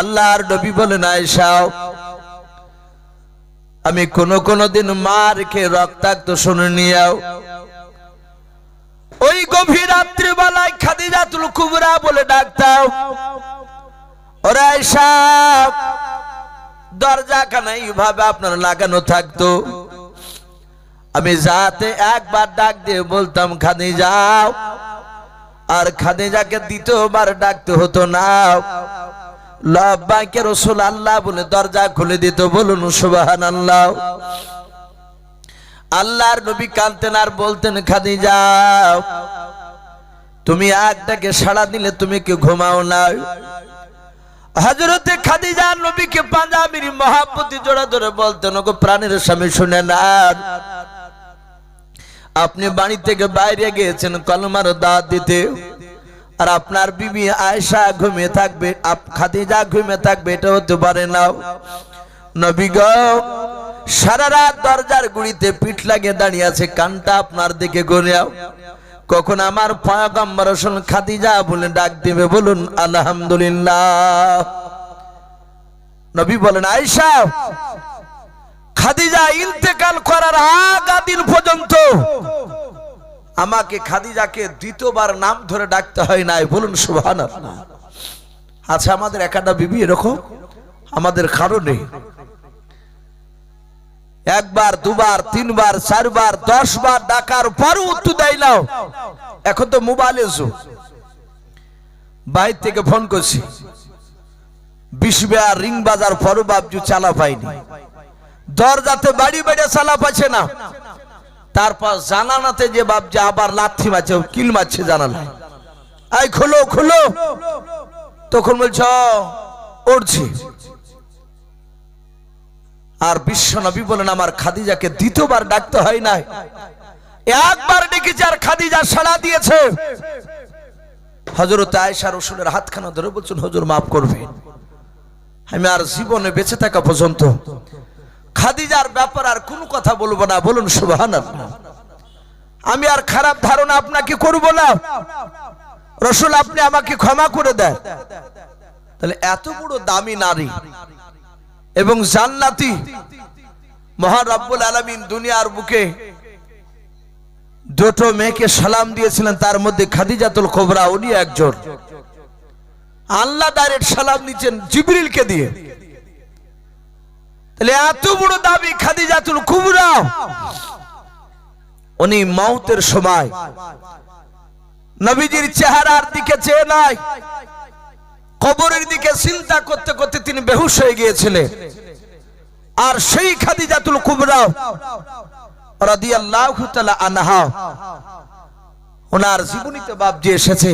আল্লাহর নবী বলেন আয়সাও আমি কোন কোন দিন মার খেয়ে রক্তাক্ত শুনে নিয়াও। ওই গভীর রাত্রিবেলায় খাদিজাতুল কুবরা বলে ডাকতাম ওরা আয়সা দরজা খানা এইভাবে আপনার লাগানো থাকতো। আমি যাতে একবার ডাক দিয়ে বলতাম খাদি যাও আর খাদিজাকে দ্বিতীয়বার ডাকতে হতো না। লব্বাইকে রসুল আল্লাহ বলে দরজা খুলে দিত, বলুন সুবাহান আল্লাহ আল্লাহর নবী কানতেন আর বলতেন খাদি যাও তুমি একটাকে সাড়া দিলে তুমি কি ঘুমাও না হজরতে খাদিজা নবীকে পাঞ্জাবির মহাপতি জোড়া ধরে বলতেন, ওগো প্রাণের স্বামী, শুনে না আপনি বাড়ি থেকে বাইরে গিয়েছেন, কলমার দাঁত দিতে। আর আপনার বিবি আয়সা ঘুমিয়ে থাকবে, আপ- খাদিজা ঘুমিয়ে থাকবে এটা হতে পারে না দরজার গুড়িতে পিঠ লাগিয়ে দাঁড়িয়ে আছে, কানটা আপনার দিকে কখন আমার ডাক দিবে, বলুন, আলহামদুলিল্লাহ। নবী বলেন খাদিজা ইন্তেকাল করার আগা দিন পর্যন্ত আমাকে খাদিজাকে দ্বিতীয়বার নাম ধরে ডাকতে হয় নাই, বলুন সুবহান আচ্ছা আমাদের একাটা বিবি এরকম? আমাদের কারও নেই। একবার, দুবার, তিনবার, চারবার দশ বার ডাকার পরও উত্তর দেয় নাও। এখন তো মোবাইল এসো বাইর থেকে ফোন করছি। বিশ বেয়ার রিং বাজার পরও বাবজু চালা পাইনি দরজাতে বাড়ি বেড়ে চালা পাচ্ছে না। তারপর জানানাতে যে বাবজা আবার লাথি মারছে, কিল মারছে জানালা। আই খোলো খোলো। তখন বলছ উঠছি আর বিশ্ব নবী বলেন, আমার খাদিজাকে দ্বিতীয়বার ডাকতে হয় নাই। একবার ডেকেছে আর খাদিজা সাড়া দিয়েছে। হজরত আয়সা রসুলের হাতখানা ধরে বলছেন, হজুর, মাফ করবেন। আমি আর জীবনে বেঁচে থাকা পর্যন্ত খাদিজার ব্যাপার আর কোনো কথা বলব না, বলুন সুবাহান আমি আর খারাপ ধারণা আপনাকে করব না। রসুল, আপনি আমাকে ক্ষমা করে দেন। তাহলে এত বড় দামি নারী এবং জান্নাতি মহান রব্বুল আলমিন দুনিয়ার বুকে দুটো মেয়েকে সালাম দিয়েছিলেন, তার মধ্যে খাদিজাতুল কোবরা, উনি একজন। আল্লাহ ডাইরেক্ট সালাম নিচ্ছেন জিবরিলকে দিয়ে। তাহলে এত বড় দাবি খাদিজাতুল কুবরা। উনি মৌতের সময় নবীজির চেহারার দিকে চেয়ে নাই, কবরের দিকে চিন্তা করতে করতে তিনি বেহুশ হয়ে গিয়েছিলেন। আর সেই খাদিজাতুল কুবরা রাদিয়াল্লাহু তাআলা আনহা, ওনার জীবনীতে বাবজি এসেছে।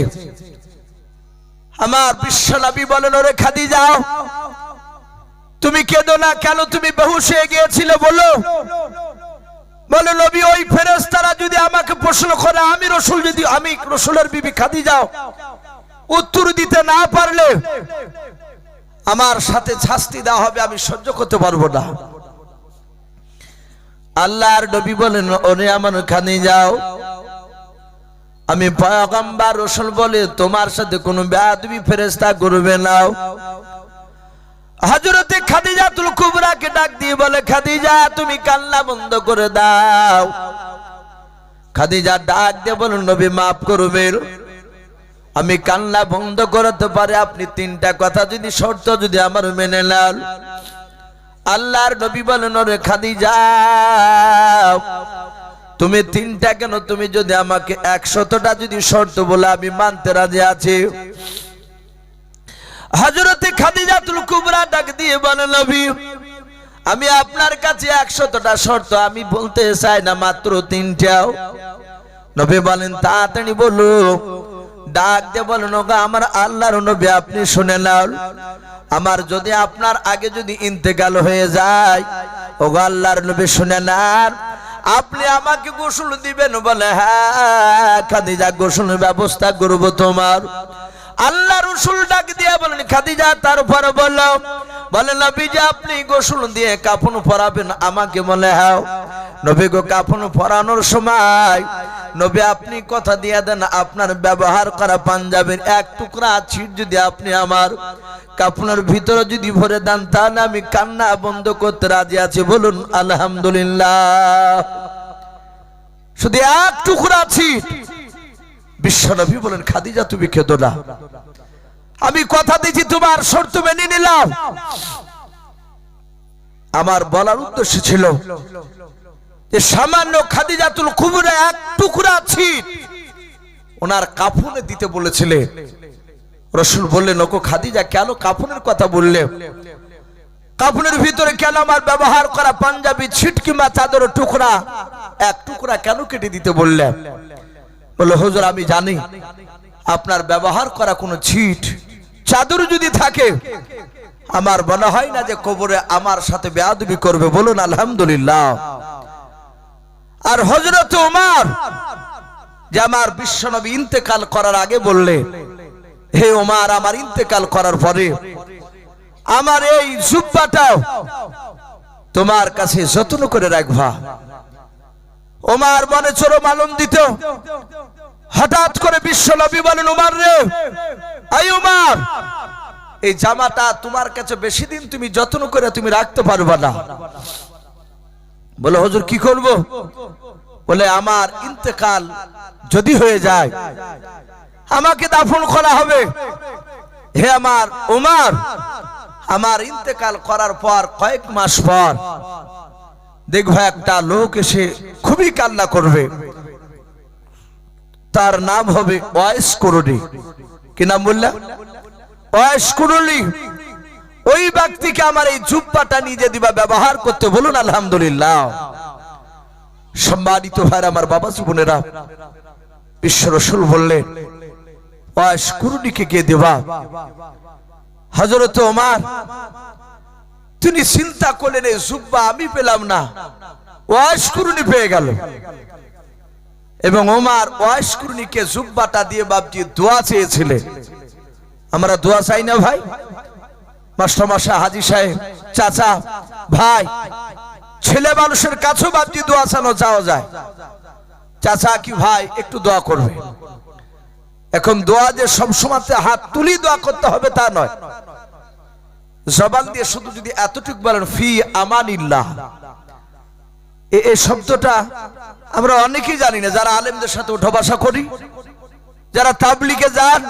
আমার বিশ্ব নবী বলেন, ওরে খাদিজা তুমি কেঁদো না, কেন তুমি বেহুশ হয়ে গিয়েছিলে বলো? বলে, নবী, ওই ফেরেশতারা যদি আমাকে প্রশ্ন করে, আমি রসুল যদি, আমি রসুলের বিবি খাদি যাও উত্তর দিতে না পারলে আমার সাথে শাস্তি দেওয়া হবে, আমি সহ্য করতে পারব না। আল্লাহর নবী বলেন, ওরে আমার খানি যাও। আমি পয়গম্বর, রসুল বলে, তোমার সাথে কোনো বেয়াদবি ফেরেস্তা করবে না। হজরতে খাদিজাতুল কুবরাকে ডাক দিয়ে বলে, খাদিজা, তুমি কান্না বন্ধ করে দাও। খাদিজা ডাক দিয়ে বলুন নবী, মাফ করবেন। আমি কান্না বন্ধ করতে পারে, আপনি তিনটা কথা যদি শর্ত যদি আমার মেনে নেন। আল্লাহর নবী বলেন, ওরে খাদিজা, তুমি তিনটা কেন? তুমি যদি আমাকে একশতটা যদি শর্ত বলে আমি মানতে রাজি আছি। হজরতে খাদিজাতুল কুবরা ডাক দিয়ে বলে, নবী, আমি আপনার কাছে একশতটা শর্ত, আমি বলতে চাই না মাত্র তিনটাও। নবী বলেন, তাড়াতাড়ি বলো। ডাক দিয়ে বলেন ওগো আমার আল্লাহর নবী, আপনি শুনে নাও। আমার যদি আপনার আগে যদি ইন্তেকাল হয়ে যায়, ওগো আল্লাহর নবী শুনে নেন। আপনি আমাকে গোসল দিবেন বলে হ্যাঁ খাদিজা, গোসলের ব্যবস্থা করব তোমার। আল্লাহ রসুল ডাক দিয়ে বলেন, খাদিজা, তারপরে বলল বলে, নবীজি, আপনি গোসল দিয়ে কাপড় পরাবেন আমাকে বলে হ্যাঁ নবী গো, কাফন পরানোর সময় নবী আপনি কথা দিয়ে দেন, আপনার ব্যবহার করা পাঞ্জাবের এক টুকরা ছিট যদি আপনি আমার কাপনের ভিতরে যদি ভরে দেন, তাহলে আমি কান্না বন্ধ করতে রাজি আছি। বলুন, আলহামদুলিল্লাহ। শুধু এক টুকরা ছিট বিশ্বনবী বলেন, খাদিজা, তুমি খেদো না। আমি কথা দিয়েছি, তোমার শর্ত মেনে নিলাম। আমার বলার উদ্দেশ্য ছিল যে, সামান্য খাদিজাতুল কুবুরে এক টুকরা ছিট ওনার কাফনে দিতে বলেছিলেন রসুল বললেন ওকো খাদিজা, কেন কাফনের কথা বললে? কাফনের ভিতরে কেন আমার ব্যবহার করা পাঞ্জাবি ছিট কিংবা চাদর টুকরা? এক টুকরা কেন কেটে দিতে বললেন বলে, হুজুর, আমি জানি আপনার ব্যবহার করা কোনো ছিট। চাদর যদি থাকে, আমার মনে হয় না যে কবরে আমার সাথে বেয়াদবি করবে। বলুন, আলহামদুলিল্লাহ। আর হজরত উমার, যে আমার বিশ্বনবী ইন্তেকাল করার আগে বললে, হে ওমার আমার ইন্তেকাল করার পরে আমার এই জুব্বাটাও তোমার কাছে যত্ন করে রাখবা। ওমার মনে চরম আনন্দিত হঠাৎ করে বিশ্বনবী বলেন উমার রে আই উমার এই জামাটা তোমার কাছে বেশি দিন তুমি যত্ন করে তুমি রাখতে পারবে না। বলে, হজুর, কি করব? বলে, আমার ইন্তেকাল যদি হয়ে যায়, আমাকে দাফন করা হবে। হে আমার উমার আমার ইন্তেকাল করার পর কয়েক মাস পর দেখব একটা লোক এসে খুবই কান্না করবে। তার নাম হবে ওয়াইস করুনি কি নাম বললা? ওয়াইস করুনি ওই ব্যক্তিকে আমার এই জুব্বাটা নিজে দিবা ব্যবহার করতে বলুন, আলহামদুলিল্লাহ। সম্মানিত ভাই আমার বাবা জীবনেরা, বিশ্ব রসুল বললেন, ওয়াইস করুনিকে কে দেবা। হজরত ওমার তিনি চিন্তা করলেন, এই জুব্বা আমি পেলাম না। ওয়াইস করুনি পেয়ে গেল। এবং ওমার ওয়াইস করুনিকে জুব্বাটা দিয়ে বাপজি দোয়া চেয়েছিলেন আমরা দোয়া চাই না ভাই? মাস্টারমশা হাজি সাহেব, চাচা, ভাই, ছেলে মানুষের কাছেও বাপজি দোয়া চানো, যাওয়া যায়। চাচা কি ভাই, একটু দোয়া করবে। এখন দোয়া যে সবসময় হাত তুলি দোয়া করতে হবে তা নয়। জবান দিয়ে শুধু যদি এতটুকু বলেন, ফি আমানিল্লাহ। এই শব্দটা আমরা অনেকেই জানি না, যারা আলেমদের সাথে উঠা বসা করি, যারা তাবলিকে যান,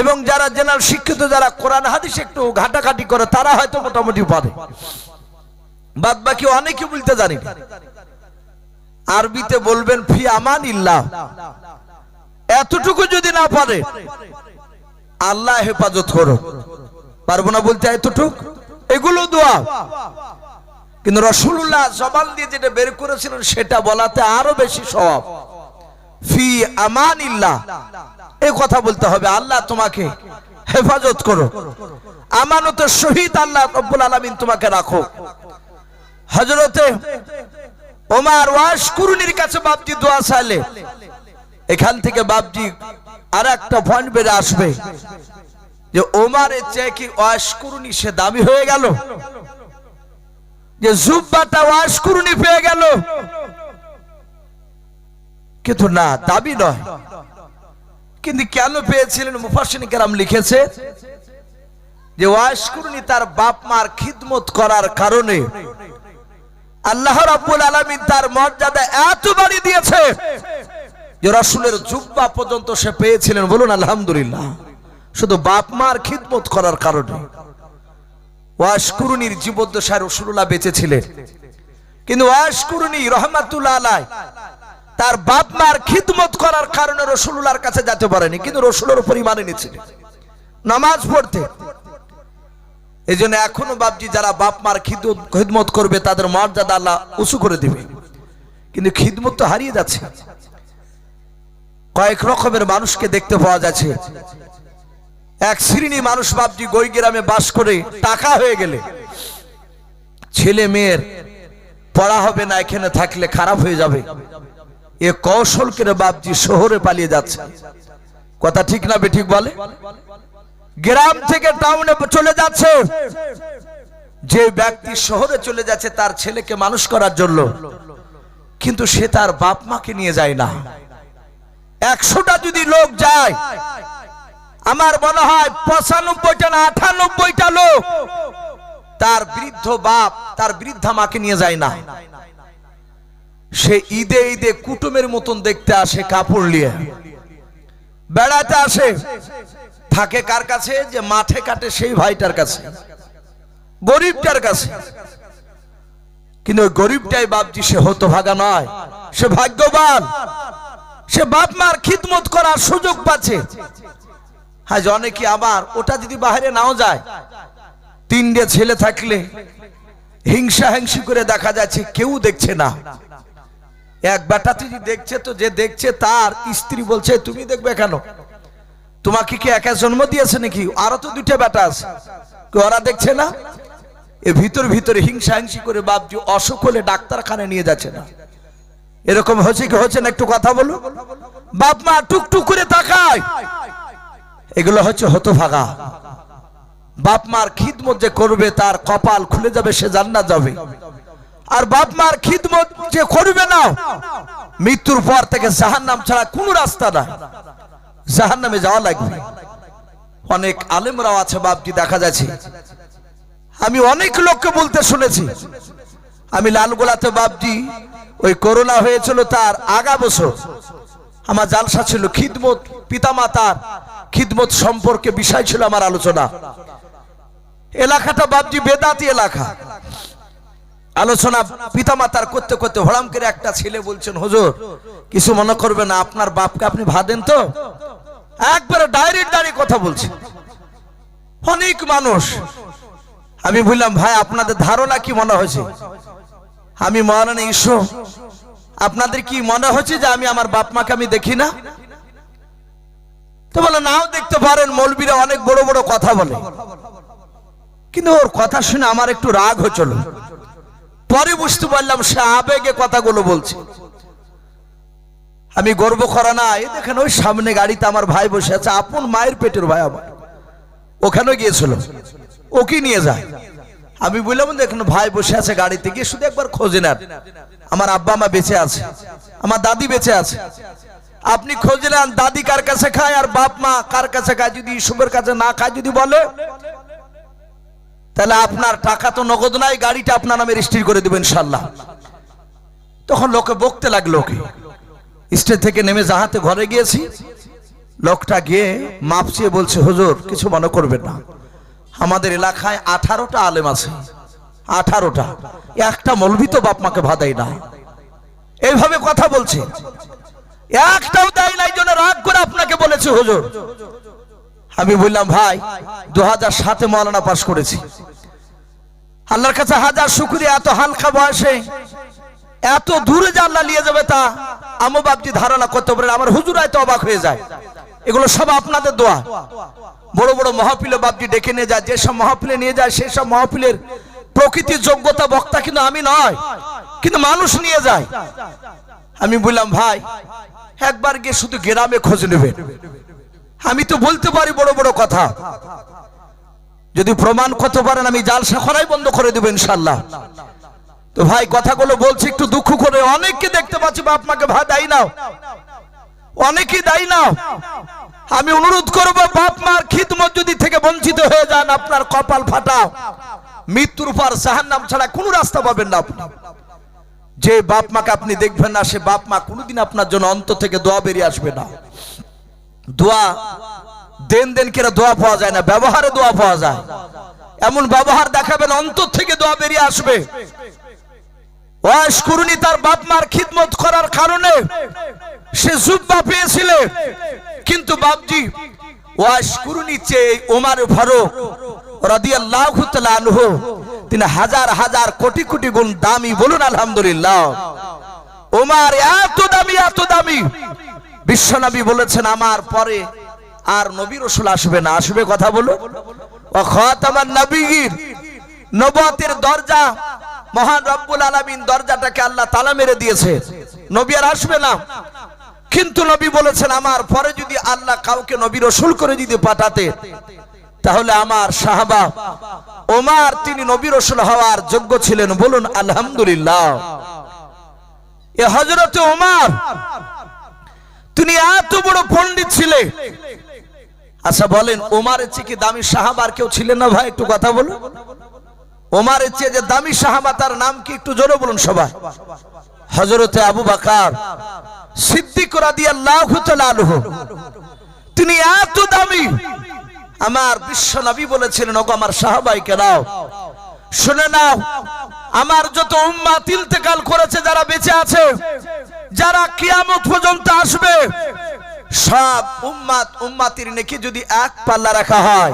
এবং যারা জেনার শিক্ষিত, যারা কোরআন, হাদিস একটু ঘাটাঘাটি করে, তারা হয়তো মোটামুটি পারে। বাদ বাকি অনেকে বলতে জানি আরবিতে বলবেন, ফি আমান ইল্লাহ এতটুকু যদি না পারে, আল্লাহ হেফাজত করো। পারব না বলতে এতটুক? এগুলো দোয়া। কিন্তু রসুল্লাহ জবান দিয়ে যেটা বের করেছিলেন, সেটা বলাতে আরও বেশি স্বভাব। ফি আমান ইল্লাহ এই কথা বলতে হবে, আল্লাহ তোমাকে হেফাজত করো। আমানতের শহীদ আল্লাহ রব্বুল আলামিন তোমাকে রাখো। হজরতে ওমার ওয়াস কুরুনির কাছে বাপজি দোয়া চাইলে, এখান থেকে বাপজি আর একটা পয়েন্ট বেড়ে আসবে। যে ওমারের চেয়ে কি ওয়াস কুরুনি সে দামি হয়ে গেল? যে জুব্বাটা ওয়াস কুরুনি পেয়ে গেল? কিন্তু না দাবি নয়। কিন্তু কেন পেয়েছিলেন মুফাসিন কেরাম লিখেছে? যে ওয়াস কুরুনি তার বাপ মার খিদমত করার কারণে আল্লাহ রাব্বুল আলামিন তার মর্যাদা এত বাড়িয়ে দিয়েছে যে রসুলের জুব্বা পর্যন্ত সে পেয়েছিলেন। বলুন, আলহামদুলিল্লাহ। শুধু বাপ মার খিদমত করার কারণে। ওয়াশকুরুনির জীবদ্দশায় রসুল্লাহ বেঁচেছিলেন। কিন্তু ওয়াশকুরুনি রহমাতুল্লাহ আলাই তার বাপ মার খিদমত করার কারণে রসুল্লাহর কাছে যেতে পারেনি, কিন্তু রসুলের উপরই মানে নিয়েছিলেন নামাজ পড়তে। এই জন্য এখনও বাপজি যারা বাপ মার খিদমত করবে, তাদের মর্যাদা আল্লাহ উঁচু করে দিবে। কিন্তু খিদমত তো হারিয়ে যাচ্ছে। কয়েক রকমের মানুষকে দেখতে পাওয়া যাচ্ছে। এক শ্রেণি মানুষ বাপজি গই গ্রামে বাস করে, টাকা হয়ে গেলে। ছেলে মেয়ের পড়া হবে না, এখানে থাকলে খারাপ হয়ে যাবে। এ কৌশল করে বাপজি শহরে পালিয়ে যাচ্ছে। কথা ঠিক না বেঠিক বলে? গ্রাম থেকে টাউনে চলে যাচ্ছে। যে ব্যক্তি শহরে চলে যাচ্ছে, তার ছেলেকে মানুষ করার জন্য। কিন্তু সে তার বাপ মাকে নিয়ে যায় না। একশোটা যদি লোক যায় আমার মনে হয় পঁচানব্বইটা না আটানব্বইটা লোক তার বৃদ্ধ বাপ, তার বৃদ্ধা মাকে নিয়ে যায় না। সে ঈদে ঈদে কুটুমের মতন দেখতে আসে, কাপড় নিয়ে। বেড়াতে আসে। থাকে কার কাছে? যে মাঠে কাটে সেই ভাইটার কাছে। গরিবটার কাছে। কিন্তু ওই গরিবটাই বাপজি, সে হতো ভাগা নয়। সে ভাগ্যবান। সে বাপ মার খিদমত করার সুযোগ পাচ্ছে। হ্যাঁ অনেকে আবার? ওটা যদি বাইরে নাও যায়, তিনটে ছেলে থাকলে হিংসা হিংসি করে দেখা যাচ্ছে, কেউ দেখছে না। এক বেটা যদি দেখছে তো, যে দেখছে তার স্ত্রী বলছে, তুমি দেখবে কেন? তোমাকে কি একা জন্ম দিয়েছে নাকি? আরও তো দুটো বেটা আছে। ওরা দেখছে না? এ ভিতর ভিতরে হিংসা হিংসি করে বাপজি অসুখ হলে ডাক্তারখানায় নিয়ে যাচ্ছে না। এরকম হচ্ছে কি হচ্ছে না? একটু কথা বলো। বাপ মা টুকটুক করে তাকায়। এগুলো হচ্ছে হতভাগা। বাপ মার খিদমত যে করবে, তার কপাল খুলে যাবে, সে জান্নাত যাবে। আর বাপ মার খিদমত যে করবে না, মৃত্যুর পর থেকে জাহান্নাম ছাড়া কোনো রাস্তা নাই। জাহান্নামে যাওয়া লাগবে। অনেক আলেমরাও আছে বাপটি দেখা যাচ্ছে। আমি অনেক লোককে বলতে শুনেছি। আমি লালগোলাতে বাপজি, ওই করোনা হয়েছিল তার আগা বছর। আমার জালসা ছিল খিদমত পিতামাতার খিদমত সম্পর্কে বিষয় ছিল আমার আলোচনা। এলাকাটা বাপজি বেদাতি এলাকা। আলোচনা পিতামাতার করতে করতে হড়াম করে একটা ছেলে বলছেন, হুজুর, কিছু মনে করবে না, আপনার বাপকে আপনি ভাদেন তো? একবারে ডাইরেক্ট দাঁড়িয়ে কথা বলছে। অনেক মানুষ। আমি বললাম, ভাই, আপনাদের ধারণা কি মনে হয়েছে? আমি মহারানা ঈশ্ব আপনাদের কি মনে হচ্ছে যে আমি আমার বাপ মাকে আমি দেখি না? তো বলে, নাও দেখতে পারেন, মৌলবীরা অনেক বড় বড় কথা বলে। কিন্তু ওর কথা শুনে আমার একটু রাগ হয়েছিল পরে বুঝতে পারলাম সে আবেগে কথাগুলো বলছে। আমি গর্ব করা না, এই দেখেন ওই সামনে গাড়িতে আমার ভাই বসে আছে, আপন মায়ের পেটের ভাই আমার। ওখানেও গিয়েছিল। ওকে নিয়ে যায়? আমি বললাম, দেখুন ভাই বসে আছে গাড়িতে, গিয়ে শুধু একবার খোঁজে নেন। আমার আব্বা মা বেঁচে আছে, আমার দাদি বেঁচে আছে। আপনি খোঁজ দাদি কার কাছে খায় আর বাপ মা কার কাছে খায়, যদি ইসুবের কাছে না খায় যদি বলে। তাহলে আপনার টাকা তো নগদ নাই, গাড়িটা আপনার নামে রেজিস্ট্রি করে দেবেন ইনশাল্লাহ তখন লোকে বকতে লাগল ওকে। স্টেজ থেকে নেমে যাহাতে ঘরে গিয়েছি, লোকটা গিয়ে মাপ চেয়ে বলছে, হুজুর, কিছু মনে করবেন না। আমাদের এলাকায় আঠারোটা আলেম আছে। আঠারোটা। একটা মলবি তো বাপ মাকে ভাদাই না। এইভাবে কথা বলছে। একটাও দেয় নাই জন্য রাগ করে আপনাকে বলেছে, হুজুর। আমি বললাম, ভাই দু হাজার সাতে মৌলানা পাশ করেছি। আল্লাহর কাছে হাজার শুক্রিয়া, এত হালকা বয়সে, এত দূরে যে আল্লাহ নিয়ে যাবে তা, আমো বাপটি ধারণা করতে পারে আমার হুজুরাই তো অবাক হয়ে যায়। এগুলো সব আপনাদের দোয়া। বড় বড় মহাপিলে বাপটি ডেকে নিয়ে যায়, যেসব মহাপিলে নিয়ে যায় সেই সব মহাপিলের প্রকৃতির যোগ্যতা বক্তা কিন্তু আমি নয়, কিন্তু মানুষ নিয়ে যায়। আমি বললাম, ভাই, একবার গিয়ে শুধু গ্রামে খোঁজ নেবেন। আমি তো বলতে পারি বড় বড় কথা। যদি প্রমাণ করতে পারেন, আমি জালসা করাই বন্ধ করে দেবো ইনশাল্লাহ। তো ভাই, কথাগুলো বলছি, একটু দুঃখ করে অনেককে দেখতে পাচ্ছি, বাপ মাকে ভাই, দায়ী নাও। অনেকেই দায়ী নাও। আমি অনুরোধ করব, বাপ মার খিদমত যদি থেকে বঞ্চিত হয়ে যান, আপনার কপাল ফাটা মৃত্যুর পর জাহান্নাম ছাড়া কোনো রাস্তা পাবেন না আপনি। যে বাপ মাকে আপনি দেখবেন না, সে বাপ মা কোনোদিন আপনার জন্য অন্ত থেকে দোয়া বেরিয়ে আসবে না। দোয়া, দেন দেন কেরা দোয়া পাওয়া যায় না, ব্যবহারে দোয়া পাওয়া যায়। এমন ব্যবহার দেখাবেন অন্তর থেকে দোয়া বেরিয়ে আসবে। ওয়াশ তার বাপ মার খিদমত করার কারণে সে জুব্বা পেয়েছিল। কিন্তু বাপজি ওয়াশ করুনি চেয়ে ওমার ফারুক রাদিয়াল্লাহু তাআলা আনহু, তিনি হাজার হাজার কোটি কোটি গুণ দামি বলুন আলহামদুলিল্লাহ। ওমার, এত বিশ্বনবী বলেছেন, আমার পরে আর নবী রসুল আসবে না। আসবে কথা বলো। খাতামান নবীর নবতের দরজা, মহান রব্বুল আলামিন দরজাটাকে আল্লাহ তালা মেরে দিয়েছে। নবী আর আসবে না। কিন্তু নবী বলেছেন, আমার পরে যদি আল্লাহ কাউকে নবী রসুল করে যদি পাঠাতে তাহলে আমার সাহাবা ওমার, তিনি নবী রসুল হওয়ার যোগ্য ছিলেন, বলুন আলহামদুলিল্লাহ। এ হজরত ওমার, তিনি এত বড় পণ্ডিত ছিলেন। আচ্ছা বলেন, ওমারের চেয়ে কি দামি সাহাবার কেউ ছিলেন না ভাই, একটু কথা বলুন? ওমারের চেয়ে যে দামি সাহাবা, তার নাম কি একটু জোরে বলুন সবাই? হজরতে আবু বাকার সিদ্দিক রাদিয়াল্লাহু তাআলা আনহু। তিনি এত দামি আমার বিশ্ব নবী বলেছিলেন, ওগো আমার সাহাবাইকে নাও শুনে নাও, আমার যত উম্মা ইন্তেকাল করেছে, যারা বেঁচে আছে, যারা কিয়ামত পর্যন্ত আসবে, সব উম্মাত উম্মাতির নেকি যদি এক পাল্লা রাখা হয়,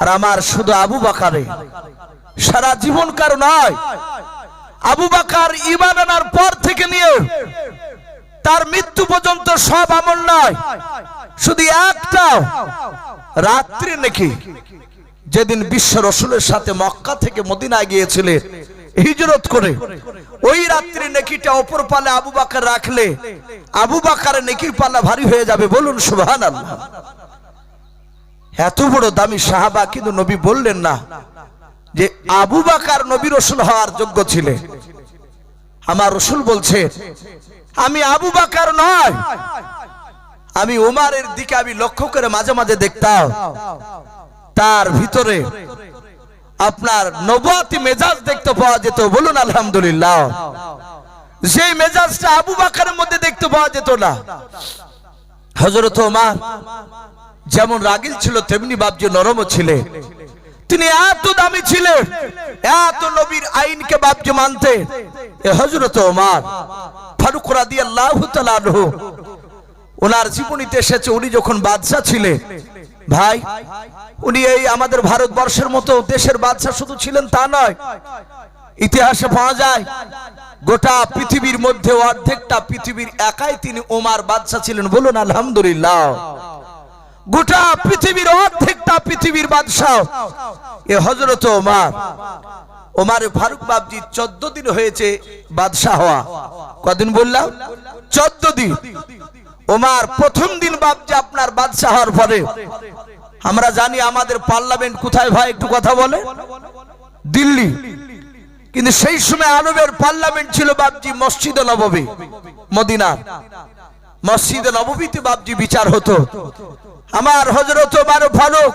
আর আমার শুধু আবু বাকারে সারা জীবন কার নয়, আবু বাকার ইমান আনার পর থেকে নিয়ে তার মৃত্যু পর্যন্ত সব আমল নয়। শুধু একটা রাত্রি নাকি যেদিন বিশ্ব রসুলের সাথে মক্কা থেকে মদিনায় গিয়েছিলে, হিজরত করে, ওই রাত্রি নেকিটা অপর পালে আবু বাকার রাখলে, আবু বাকার নেকির পাল্লা ভারী হয়ে যাবে বলুন সুবহান এত বড় দামি সাহাবা কিন্তু নবী বললেন না যে আবু বাকার নবী রসুল হওয়ার যোগ্য ছিলেন আমার রসুল বলছে আমি আবু বাকার নয়। আমি উমারের দিকে আমি লক্ষ্য করে মাঝে মাঝে দেখতাম। তার ভিতরে আপনার নবাতি মেজাজ দেখতে পাওয়া যেত, বলুন আলহামদুলিল্লাহ। সেই মেজাজটা আবু বাকারের মধ্যে দেখতে পাওয়া যেত না। হজরত ওমার যেমন রাগিল ছিল, তেমনি বাবজি নরমও ছিলেন তিনি এত দামি ছিলেন, এত নবীর আইনকে বাবজি মানতে। হজরত ওমার ফারুক তাআলা আনহু, ওনার জীবনীতে এসেছে উনি যখন বাদশাহ ছিলেন। ভাই, উনি এই আমাদের ভারতবর্ষের মতো দেশের বাদশাহ শুধু ছিলেন তা নয়, ইতিহাসে পাওয়া যায়, গোটা পৃথিবীর মধ্যে অর্ধেকটা পৃথিবীর একাই তিনি ওমার বাদশাহ ছিলেন বলুন আলহামদুলিল্লাহ। গোটা পৃথিবীর অর্ধেকটা পৃথিবীর বাদশাহ। এ হজরত ওমার। ওমার ফারুক বাবজি চোদ্দ দিন হয়েছে বাদশাহ হওয়া। কদিন বললাম? চোদ্দ দিন। ওমার প্রথম দিন বাবজি আপনার বাদশাহ হওয়ার পরে। আমরা জানি আমাদের পার্লামেন্ট কোথায় ভাই, একটু কথা বলে। দিল্লি। কিন্তু সেই সময় আরবের পার্লামেন্ট ছিল বাবজি মসজিদে নববী মদিনা মসজিদ নববীতে বাবজি বিচার হতো। আমার হজরত ওমর ফারুক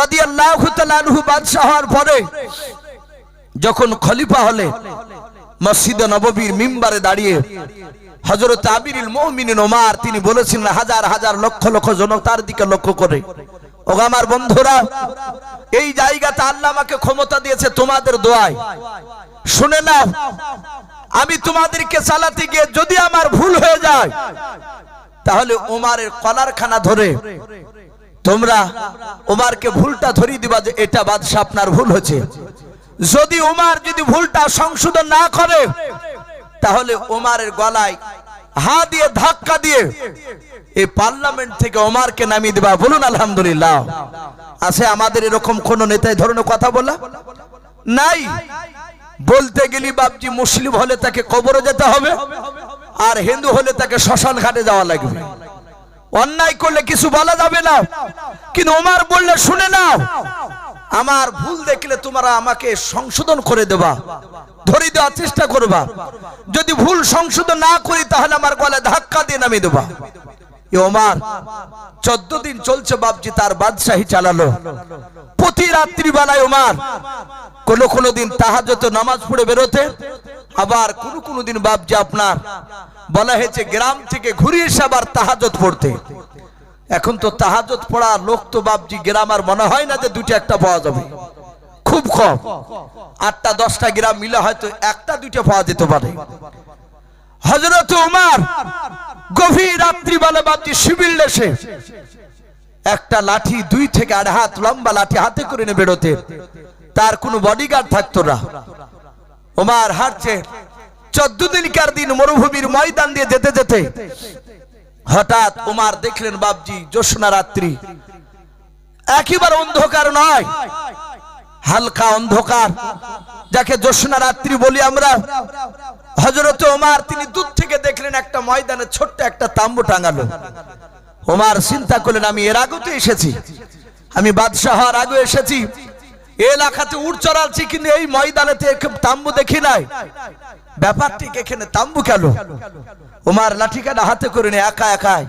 রাদিয়াল্লাহু তাআলা আনহু বাদশাহ হওয়ার পরে যখন খলিফা হলে মসজিদে নববীর মিম্বারে দাঁড়িয়ে হজরত আমিরুল মুমিনিন ওমর, তিনি বলেছিলেন, হাজার হাজার লক্ষ লক্ষ জন তার দিকে লক্ষ্য করে। ও আমার বন্ধুরা, এই জায়গাতে আল্লাহ আমাকে ক্ষমতা দিয়েছে তোমাদের দোয়ায়। শুনে নাও, আমি তোমাদেরকে চালাতে গিয়ে যদি আমার ভুল হয়ে যায় তাহলে ওমারের কলারখানা ধরে তোমরা ওমারকে ভুলটা ধরিয়ে দিবা যে এটা বাদশাহ আপনার ভুল হচ্ছে যদি ওমার যদি ভুলটা সংশোধন না করে, তাহলে ওমারের গলায় হা দিয়ে, ধাক্কা দিয়ে এই পার্লামেন্ট থেকে ওমারকে নামিয়ে দেবা। বলুন, আলহামদুলিল্লাহ। আছে আমাদের এরকম কোন নেতা এই ধরনের কথা বলা? নাই। বলতে গেলি বাপজি মুসলিম হলে তাকে কবরে যেতে হবে। আর হিন্দু হলে তাকে শ্মশান ঘাটে যাওয়া লাগবে। অন্যায় করলে কিছু বলা যাবে না। কিন্তু ওমার বললে, শুনে নাও, আমার ভুল দেখলে তোমরা আমাকে সংশোধন করে দেবা। ধরে দেওয়ার চেষ্টা করবা। যদি ভুল সংশোধন না করি, তাহলে আমার গলায় ধাক্কা দিয়ে নামিয়ে দেবা। ওমার, চোদ্দ দিন চলছে বাপজি, তার বাদশাহী চালালো। প্রতি রাত্রি বেলায় ওমার, কোন কোন দিন তাহাজত নামাজ পড়ে বেরোতে, আবার কোন কোন দিন বাপজি আপনার বলা হয়েছে গ্রাম থেকে ঘুরে এসে আবার তাহাজত পড়তে। এখন তো তাহাজত পড়া লোক তো বাপজি, গ্রাম আর মনে হয় না যে দুটো একটা পাওয়া যাবে। খুব কম। আটটা, দশটা গ্রাম মিলে হয়তো একটা দুইটা পাওয়া যেতে পারে। হজরত উমার গভীর রাত্রি বেলা বাপজি শিবির লেসে একটা লাঠি দুই থেকে আড় হাত লম্বা লাঠি হাতে করে নিয়ে বেরোতে। তার কোনো বডিগার্ড থাকতো না। ওমার হাঁটছে। চোদ্দ দিনকার দিন মরুভূমির ময়দান দিয়ে যেতে যেতে হঠাৎ উমার দেখলেন বাবজি জ্যোৎস্না রাত্রি। একেবারে অন্ধকার নয়, হালকা অন্ধকার। যাকে জ্যোৎস্না রাত্রি বলি আমরা হজরত ওমার, তিনি দূর থেকে দেখলেন একটা ময়দানে ছোট্ট একটা তাম্বু টাঙালো। ওমার চিন্তা করলেন, আমি এর আগেও এসেছি। আমি বাদশাহ হওয়ার আগে এসেছি। এলাকাতে উড় চড়ালছি, কিন্তু এই ময়দানেতে একে তাম্বু দেখি নাই। ব্যাপারটি এখানে তাম্বু কেন? ওমার লাঠিকাটা হাতে করে নিয়ে একা একাই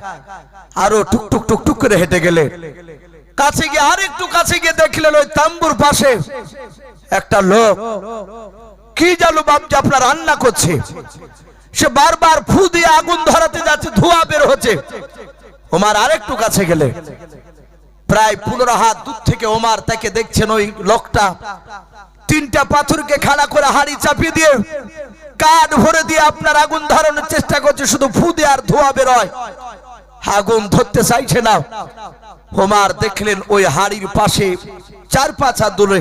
আরও টুক টুক টুক টুক করে হেঁটে গেলে। কাছে গিয়ে আর একটু কাছে গিয়ে দেখলেন ওই তাম্বুর পাশে একটা লোক। কি জানো বাপজি আপনার রান্না করছে? সে বারবার ফু দিয়ে আগুন ধরাতে যাচ্ছে, ধোঁয়া বের হচ্ছে। ওমার আরেকটু কাছে গেলে। প্রায় পনেরো হাত দূর থেকে ওমার তাকে দেখছেন ওই লোকটা। তিনটা পাথরকে খাড়া করে হাড়ি চাপিয়ে দিয়ে কাঠ ভরে দিয়ে আপনার আগুন ধরানোর চেষ্টা করছে, শুধু ফু দিয়ে আর ধোঁয়া বেরোয় আগুন ধরতে চাইছে না। ওমার দেখলেন ওই হাড়ির পাশে চার পাঁচ হাত দূরে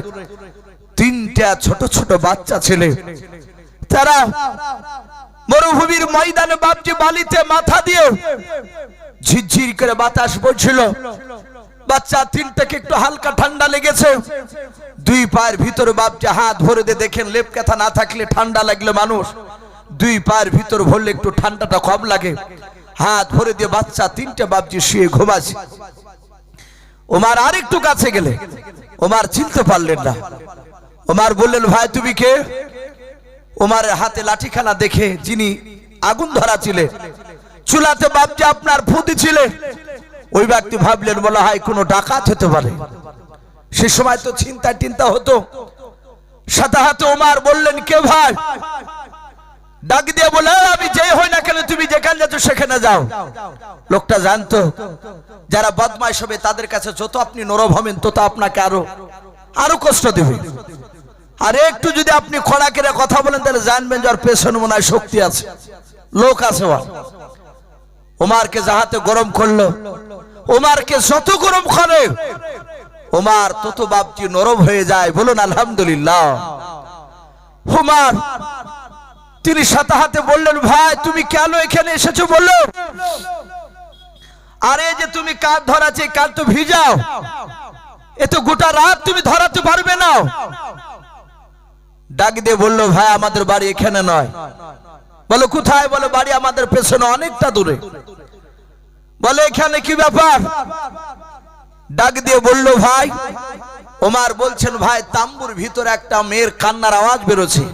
তিনটা ছোট ছোট বাচ্চা ছেলে। তারা মরুভূমির ময়দানে বাপজি বালিতে মাথা দিয়ে ঝিরঝির করে বাতাস বইছিল বাচ্চা, তিনটাকে একটু হালকা ঠান্ডা লেগেছে। দুই পায়ের ভিতরে বাপজি হাত ভরে দিয়ে দেখেন, লেপ কাথা না থাকলে ঠান্ডা লাগলে মানুষ। দুই পায়ের ভিতর ভরলে একটু ঠান্ডাটা কম লাগে। হাত ভরে দিয়ে বাচ্চা, তিনটা বাপজি শুয়ে ঘুমাছে ওমার আরেকটু কাছে গেলে। ওমার চিনতে পারলেন না। ওমার বললেন, ভাই, তুমি কে? ওমারের হাতে লাঠিখানা দেখে যিনি আগুন ধরা ছিলেন চুলাতে বাপজি আপনার ফুদি ছিলেন ওই ব্যক্তি ভাবলেন বলা হয় কোনো ডাকাত হতে পারে। সে সময় তো চিন্তা টিন্তা হতো। সাথে হাতে ওমার বললেন, কে ভাই? ডাক দিয়ে বলে আমি যে হই না কেন, তুমি যেখানে যাচ্ছ সেখানে যাও। লোকটা জানতো, যারা বদমাইশ হবে, তাদের কাছে যত আপনি নরম হবেন, তত আপনাকে আরও আরও কষ্ট দেবে। আর একটু যদি আপনি খড়া কেড়ে কথা বলেন, তাহলে জানবেন যে ওর পেছনে মনে হয় শক্তি আছে। লোক আছে ওমারকে যাহাতে গরম করল ওমারকে যত গরম করে ওমার তত বাপটি নরম হয়ে যায়। বলুন, আলহামদুলিল্লাহ। ওমার তিনি সাথে হাতে বললেন, ভাই, তুমি কেন এখানে এসেছ? বলল, আরে যে তুমি কাঠ ধরাছে কাঠ তো ভিজাও। এ তো গোটা রাত তুমি ধরাতে পারবে না। ডাক দিয়ে বলল, ভাই, আমাদের বাড়ি এখানে নয়। বলো, কোথায়? বলে, বাড়ি আমাদের পেছনে অনেকটা দূরে। বলে, এখানে কি ব্যাপার? ডাক দিয়ে বলল, ভাই, ওমার বলছেন, ভাই, তাম্বুর ভিতরে একটা মেয়ের কান্নার আওয়াজ বেরোছে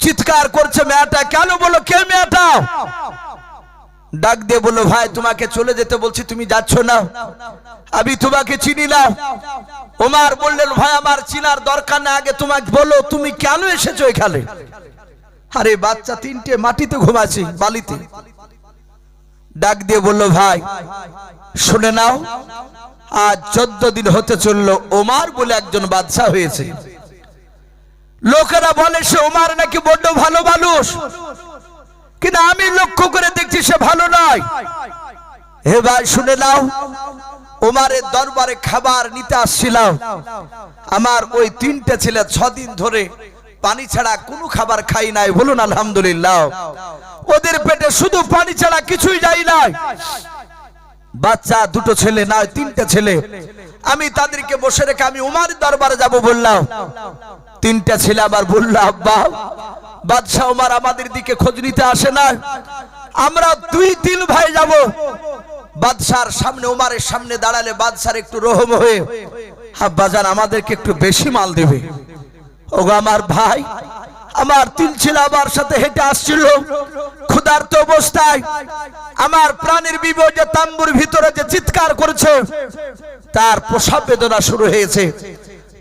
চিৎকার করছে মেয়েটা, কেন বলো, কে মেয়েটা? ডাক দিয়ে বলল, ভাই, তোমাকে চলে যেতে বলছি, তুমি যাচ্ছ না। আমি তোমাকে চিনি না। ওমার বললেন, ভাই, আমার চিনার দরকার না। আগে তোমাকে বলো, তুমি কেন এসেছ এখানে? আরে, বাচ্চা তিনটে, মাটিতে ঘুমাচ্ছে, বালিতে। ডাক দিয়ে বলল, ভাই, শুনে নাও, আজ চোদ্দ দিন হতে চলল, ওমার বলে একজন বাদশা হয়েছে। লোকেরা বলে, সে ওমার নাকি বড্ড ভালো মানুষ। কিন্তু আমি লক্ষ্য করে দেখছি সে ভালো নয়। হে ভাই, শুনে নাও। ওমারের দরবারে খাবার নিতে আসছিলাম। আমার ওই তিনটে ছেলে ছদিন ধরে পানি ছাড়া কোনো খাবার খাই নাই। বলুন, আলহামদুলিল্লাহ। ওদের পেটে শুধু পানি ছাড়া কিছুই যাই নাই। বাচ্চা, দুটো ছেলে নয়, তিনটা ছেলে। আমি তাদেরকে বসে রেখে আমি উমার দরবারে যাব বললাম। তিনটা ছেলে আবার বলল, আব্বা বাদশাহ উমার আমাদের দিকে খোঁজ নিতে আসে না। আমরা দুই তিন ভাই যাব। বাদশার সামনে উমারের সামনে দাঁড়ালে বাদশার একটু রহম হয়ে আব্বাজান আমাদেরকে একটু বেশি মাল দেবে। ওগো আমার ভাই, আমার তিন ছেলে আমার সাথে হেঁটে আসছিল। ক্ষুধার্ত অবস্থায় আমার প্রাণের বিবর যে তাম্বুর ভিতরে যে চিৎকার করেছে, তার প্রসাব বেদনা শুরু হয়েছে।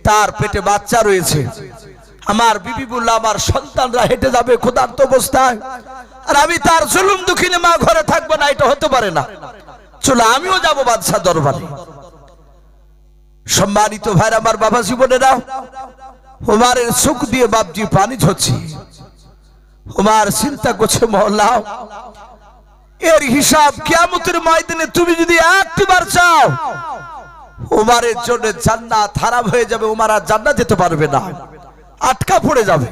তার পেটে বাচ্চা রয়েছে। আমার বিবি আমার সন্তানরা হেঁটে যাবে ক্ষুধার্ত অবস্থায়। আর আমি তার জুলুম দুঃখিনী মা ঘরে থাকব না, এটা হতে পারে না। চলো, আমিও যাব বাদশাহ দরবারে। সম্মানিত ভাইরা, আমার বাবা জীবনেরা, হুমারের সুখ দিয়ে বাপজি পানি ঝরছি। হুমার চিন্তা করছে, মহল্লা, এর হিসাব কিয়ামতের ময়দানে তুমি যদি একটি বার চাও উমারের জন্য জান্নাত হারাম হয়ে যাবে উমার জান্নাত যেতে পারবে না। আটকা পড়ে যাবে।